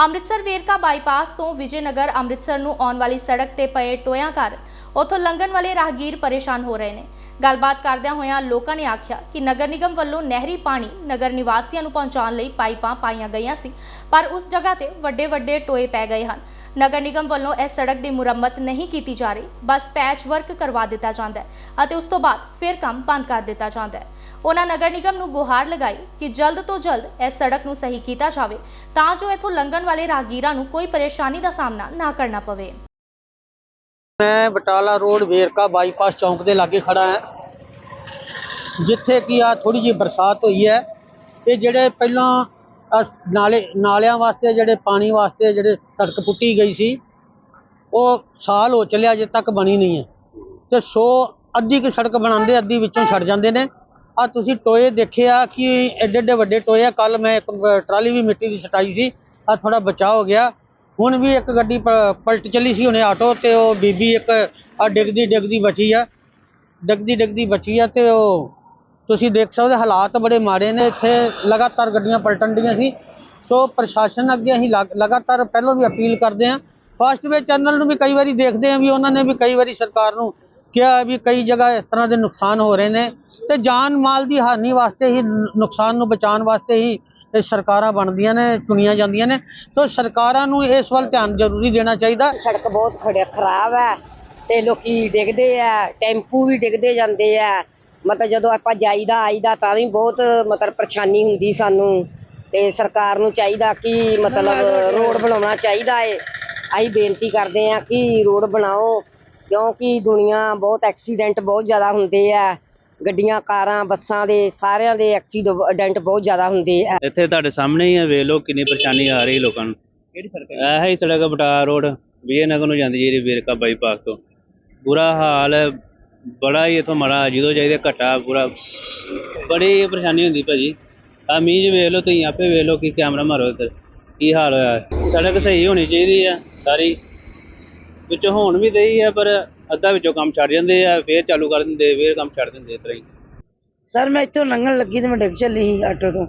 Amritsar Verka bypass ਤੋਂ ਵਿਜੇਨਗਰ ਅੰਮ੍ਰਿਤਸਰ ਨੂੰ ਆਉਣ ਵਾਲੀ ਸੜਕ ਤੇ ਪਏ ਟੋਇਆਂ ਕਾਰਨ ਉੱਥੋਂ ਲੰਘਣ ਵਾਲੇ ਰਾਹਗੀਰ ਪਰੇਸ਼ਾਨ ਹੋ ਰਹੇ ਨੇ। ਗੱਲਬਾਤ ਕਰਦਿਆਂ ਹੋਇਆਂ ਲੋਕਾਂ ਨੇ ਆਖਿਆ ਕਿ ਨਗਰ ਨਿਗਮ ਵੱਲੋਂ ਨਹਿਰੀ ਪਾਣੀ ਨਗਰ ਨਿਵਾਸੀਆਂ ਨੂੰ ਪਹੁੰਚਾਉਣ ਲਈ ਪਾਈਪਾਂ ਪਾਈਆਂ ਗਈਆਂ ਸੀ, ਪਰ ਉਸ ਜਗ੍ਹਾ ਤੇ ਵੱਡੇ ਵੱਡੇ ਟੋਏ ਪੈ ਗਏ ਹਨ। ਨਗਰ ਨਿਗਮ ਵੱਲੋਂ ਇਸ ਸੜਕ ਦੀ ਮੁਰੰਮਤ ਨਹੀਂ ਕੀਤੀ ਜਾ ਰਹੀ, ਬਸ ਪੈਚ ਵਰਕ ਕਰਵਾ ਦਿੱਤਾ ਜਾਂਦਾ ਹੈ ਅਤੇ ਉਸ ਤੋਂ ਬਾਅਦ ਫਿਰ ਕੰਮ ਬੰਦ ਕਰ ਦਿੱਤਾ ਜਾਂਦਾ ਹੈ। ਉਹਨਾਂ ਨਗਰ ਨਿਗਮ ਨੂੰ ਗੁਹਾਰ ਲਗਾਈ ਕਿ ਜਲਦ ਤੋਂ ਜਲਦ ਇਸ ਸੜਕ ਨੂੰ ਸਹੀ ਕੀਤਾ ਜਾਵੇ, ਤਾਂ ਜੋ ਇੱਥੋਂ ਲੰਘਣ ਵਾਲੇ ਰਾਗੀਰਾਂ ਨੂੰ ਕੋਈ ਪਰੇਸ਼ਾਨੀ ਦਾ ਸਾਹਮਣਾ ਨਾ ਕਰਨਾ ਪਵੇ। ਮੈਂ ਬਟਾਲਾ ਰੋਡ ਵੇਰਕਾ ਬਾਈਪਾਸ ਚੌਂਕ ਦੇ ਲਾਗੇ ਖੜਾ ਹਾਂ। ਜਿੱਥੇ ਕਿ ਆ ਥੋੜੀ ਜਿਹੀ ਬਰਸਾਤ ਹੋਈ ਹੈ। ਇਹ ਜਿਹੜੇ ਪਹਿਲਾਂ ਨਾਲੇ ਨਾਲਿਆਂ ਵਾਸਤੇ, ਜਿਹੜੇ ਪਾਣੀ ਵਾਸਤੇ, ਜਿਹੜੇ ਸੜਕ ਪੁੱਟੀ ਗਈ ਸੀ, ਉਹ ਸਾਲ ਹੋ ਚੱਲਿਆ ਅਜੇ ਤੱਕ ਬਣੀ ਨਹੀਂ ਹੈ। ਤੇ ਸੋ ਅੱਧੀ ਕੁ ਸੜਕ ਬਣਾਉਂਦੇ ਅੱਧੀ ਵਿੱਚੋਂ ਛੱਡ ਜਾਂਦੇ ਨੇ। ਆ ਤੁਸੀਂ ਟੋਏ ਦੇਖਿਆ ਕਿ ਐਡੇ ਐਡੇ ਵੱਡੇ ਟੋਏ ਆ। ਕੱਲ ਮੈਂ ਇੱਕ ਟਰਾਲੀ ਵੀ ਮਿੱਟੀ ਦੀ ਸਟਾਈ ਸੀ। ਆ ਥੋੜਾ ਬਚਾਅ ਹੋ ਗਿਆ। ਹੁਣ ਵੀ ਇੱਕ ਗੱਡੀ ਪ- ਪਲਟ ਚੱਲੀ ਸੀ ਉਹਨੇ ਆਟੋ ਤੇ ਉਹ ਬੀਬੀ ਇੱਕ ਆ ਡਿੱਗਦੀ ਡਿੱਗਦੀ ਬਚੀ ਆ। ਡਿੱਗਦੀ ਡਿੱਗਦੀ ਬਚੀ ਆ ਤੇ ਉਹ ਤੁਸੀਂ ਦੇਖ ਸਕਦੇ ਹਾਲਾਤ ਬੜੇ ਮਾੜੇ ਨੇ। ਇੱਥੇ ਲਗਾਤਾਰ ਗੱਡੀਆਂ ਪਲਟਣ ਦੀਆਂ ਸੀ। ਸੋ ਪ੍ਰਸ਼ਾਸਨ ਅੱਗੇ ਅਸੀਂ ਲਗ- ਲਗਾਤਾਰ ਪਹਿਲਾਂ ਵੀ ਅਪੀਲ ਕਰਦੇ ਹਾਂ। ਫਾਸਟਵੇ ਚੈਨਲ ਨੂੰ ਵੀ ਕਈ ਵਾਰੀ ਦੇਖਦੇ ਹਾਂ ਵੀ ਉਹਨਾਂ ਨੇ ਵੀ ਕਈ ਵਾਰੀ ਸਰਕਾਰ ਨੂੰ ਕਿਹਾ ਵੀ ਕਈ ਜਗ੍ਹਾ ਇਸ ਤਰ੍ਹਾਂ ਦੇ ਨੁਕਸਾਨ ਹੋ ਰਹੇ ਨੇ। ਤੇ ਜਾਨ ਮਾਲ ਦੀ ਹਾਨੀ ਵਾਸਤੇ ਹੀ, ਨੁਕਸਾਨ ਨੂੰ ਬਚਾਉਣ ਵਾਸਤੇ ਹੀ ਇਹ ਸਰਕਾਰਾਂ ਬਣਦੀਆਂ ਨੇ, ਚੁਣੀਆਂ ਜਾਂਦੀਆਂ ਨੇ। ਤਾਂ ਸਰਕਾਰਾਂ ਨੂੰ ਇਸ ਵੱਲ ਧਿਆਨ ਜ਼ਰੂਰੀ ਦੇਣਾ ਚਾਹੀਦਾ। ਸੜਕ ਬਹੁਤ ਖੜਿਆ ਖਰਾਬ ਹੈ ਤੇ ਲੋਕੀ ਡਿੱਗਦੇ ਆ, ਟੈਂਪੂ ਵੀ ਡਿੱਗਦੇ ਜਾਂਦੇ ਆ। ਮਤਲਬ ਜਦੋਂ ਆਪਾਂ ਜਾਈਦਾ, ਆਈਦਾ ਤਾਂ ਵੀ ਬਹੁਤ ਮਤਲਬ ਪਰੇਸ਼ਾਨੀ ਹੁੰਦੀ ਸਾਨੂੰ। ਤੇ ਸਰਕਾਰ ਨੂੰ ਚਾਹੀਦਾ ਕਿ ਮਤਲਬ ਰੋਡ ਬਣਾਉਣਾ ਚਾਹੀਦਾ ਏ। ਅਸੀਂ ਬੇਨਤੀ ਕਰਦੇ ਆ ਕਿ ਰੋਡ ਬਣਾਓ, ਕਿਉਂਕਿ ਦੁਨੀਆ ਬਹੁਤ ਐਕਸੀਡੈਂਟ ਬਹੁਤ ਜ਼ਿਆਦਾ ਹੁੰਦੇ ਆ। ਗੱਡੀਆਂ ਕਾਰਾਂ ਬੱਸਾਂ ਦੇ ਸਾਰਿਆਂ ਦੇ ਐਕਸੀਡੈਂਟ ਬਹੁਤ ਜ਼ਿਆਦਾ ਹੁੰਦੇ ਆ। ਇੱਥੇ ਤੁਹਾਡੇ ਸਾਹਮਣੇ ਹੀ ਹੈ ਵੇਖ ਲਓ ਕਿੰਨੀ ਪਰੇਸ਼ਾਨੀ ਆ ਰਹੀ ਲੋਕਾਂ ਨੂੰ। ਕਿਹੜੀ ਸੜਕ ਹੈ? ਇਹ ਹੀ ਸੜਕ ਬਟਾਲਾ ਰੋਡ ਵਿਜੇ ਨਗਰ ਨੂੰ ਜਾਂਦੀ ਜਿਹੜੀ ਵੇਰਕਾ ਬਾਈਪਾਸ ਤੋਂ। ਬੁਰਾ ਹਾਲ ਹੈ ਬੜਾ ਹੀ ਇਥੋਂ ਮਾੜਾ ਜਦੋਂ ਜਾਈਦੇ ਘਟਾ ਪੂਰਾ ਬੜੀ ਪਰੇਸ਼ਾਨੀ ਹੁੰਦੀ ਭਾਜੀ। ਆ ਮੀਂਹ 'ਚ ਵੇਖ ਲਓ ਤੁਸੀਂ ਆਪੇ ਵੇਖ ਲਓ ਕਿ ਕੈਮਰਾ ਮਾਰੋ ਇੱਧਰ ਕੀ ਹਾਲ ਹੋਇਆ। ਸੜਕ ਸਹੀ ਹੋਣੀ ਚਾਹੀਦੀ ਆ ਸਾਰੀ। ਵਿੱਚੋਂ ਹੋਣ ਵੀ ਦਈ ਆ ਪਰ ਅੱਧਾ ਵਿੱਚੋਂ ਕੰਮ ਛੱਡ ਜਾਂਦੇ ਆ ਫੇਰ ਚਾਲੂ ਕਰ ਦਿੰਦੇ ਫੇਰ ਕੰਮ ਛੱਡ ਦਿੰਦੇ ਇਸ ਤਰ੍ਹਾਂ ਹੀ। ਸਰ ਮੈਂ ਇੱਥੋਂ ਲੰਘਣ ਲੱਗੀ ਤੇ ਮੈਂ ਡਿੱਗ ਚੱਲੀ ਸੀ ਆਟੋ ਤੋਂ।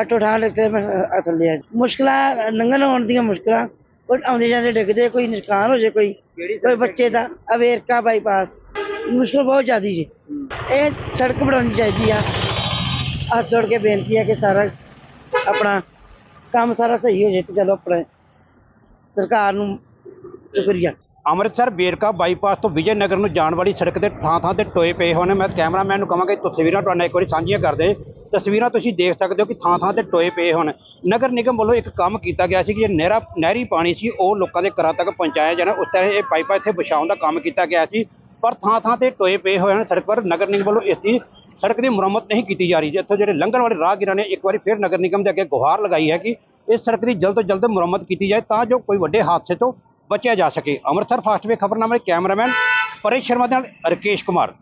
ਆਟੋ ਠਾ ਲੈ ਕੇ ਮੈਂ ਆ ਥੱਲੇ ਆ ਮੁਸ਼ਕਲਾਂ ਲੰਘਣ ਆਉਣ ਦੀਆਂ ਮੁਸ਼ਕਲਾਂ ਕੋਈ ਆਉਂਦੇ ਜਾਂਦੇ ਡਿੱਗਦੇ ਕੋਈ ਨੁਕਸਾਨ ਹੋ ਜੇ ਕੋਈ ਕੋਈ ਬੱਚੇ ਦਾ ਅਵੇਰਕਾ ਬਾਈਪਾਸ। ਮੁਸ਼ਕਲ ਬਹੁਤ ਜ਼ਿਆਦੀ ਜੀ। ਇਹ ਸੜਕ ਬਣਾਉਣੀ ਚਾਹੀਦੀ ਆ। ਹੱਥ ਜੋੜ ਕੇ ਬੇਨਤੀ ਹੈ ਕਿ ਸਾਰਾ ਆਪਣਾ ਕੰਮ ਸਾਰਾ ਸਹੀ ਹੋ ਜੇ ਤੇ ਚਲੋ ਆਪਣੇ ਸਰਕਾਰ ਨੂੰ ਸ਼ੁਕਰੀਆ। ਅੰਮ੍ਰਿਤਸਰ ਵੇਰਕਾ ਬਾਈਪਾਸ ਤੋਂ ਵਿਜੇ ਨਗਰ ਨੂੰ ਜਾਣ ਵਾਲੀ ਸੜਕ ਤੇ ਥਾਂ ਥਾਂ ਤੇ ਟੋਏ ਪਏ ਹੋਏ ਨੇ। ਮੈਂ ਕੈਮਰਾਮੈਨ ਨੂੰ ਕਹਾਂਗਾ ਕਿ ਤਸਵੀਰਾਂ ਤੁਹਾਡੇ ਨਾਲ ਇੱਕ ਵਾਰੀ ਸਾਂਝੀਆਂ ਕਰਦੇ ਤਸਵੀਰਾਂ ਤੁਸੀਂ ਦੇਖ ਸਕਦੇ ਹੋ ਕਿ ਥਾਂ ਥਾਂ ਤੇ ਟੋਏ ਪਏ ਹੋਣ ਨਗਰ ਨਿਗਮ ਵੱਲੋਂ ਇੱਕ ਕੰਮ ਕੀਤਾ ਗਿਆ ਸੀ ਕਿ ਜੇ ਨਹਿਰਾ ਨਹਿਰੀ ਪਾਣੀ ਸੀ, ਉਹ ਲੋਕਾਂ ਦੇ ਘਰਾਂ ਤੱਕ ਪਹੁੰਚਾਇਆ ਜਾਣਾ। ਉਸ ਤਰ੍ਹਾਂ ਇਹ ਪਾਈਪਾਂ ਇੱਥੇ ਵਿਛਾਉਣ ਦਾ ਕੰਮ ਕੀਤਾ ਗਿਆ ਸੀ, ਪਰ ਥਾਂ ਥਾਂ ਤੇ ਟੋਏ ਪਏ ਹੋਏ ਹਨ ਸੜਕ ਪਰ। ਨਗਰ ਨਿਗਮ ਵੱਲੋਂ ਇਸ ਦੀ ਸੜਕ ਦੀ ਮੁਰੰਮਤ ਨਹੀਂ ਕੀਤੀ ਜਾ ਰਹੀ। ਇੱਥੋਂ ਜਿਹੜੇ ਲੰਘਣ ਵਾਲੇ ਰਾਹਗੀਰਾਂ ਨੇ ਇੱਕ ਵਾਰੀ ਫਿਰ ਨਗਰ ਨਿਗਮ ਦੇ ਅੱਗੇ ਗੁਹਾਰ ਲਗਾਈ ਹੈ ਕਿ ਇਸ ਸੜਕ ਦੀ ਜਲਦ ਤੋਂ ਜਲਦ ਮੁਰੰਮਤ ਕੀਤੀ ਜਾਏ, ਤਾਂ ਜੋ ਕੋਈ ਵੱਡੇ ਹਾਦਸੇ ਤੋਂ ਬਚਿਆ ਜਾ ਸਕੇ। ਅੰਮ੍ਰਿਤਸਰ ਫਾਸਟਵੇ ਖਬਰਨਾਮੇ ਕੈਮਰਾਮੈਨ ਪਰੇਸ਼ ਸ਼ਰਮਾ ਦੇ ਨਾਲ ਰਕੇਸ਼ ਕੁਮਾਰ।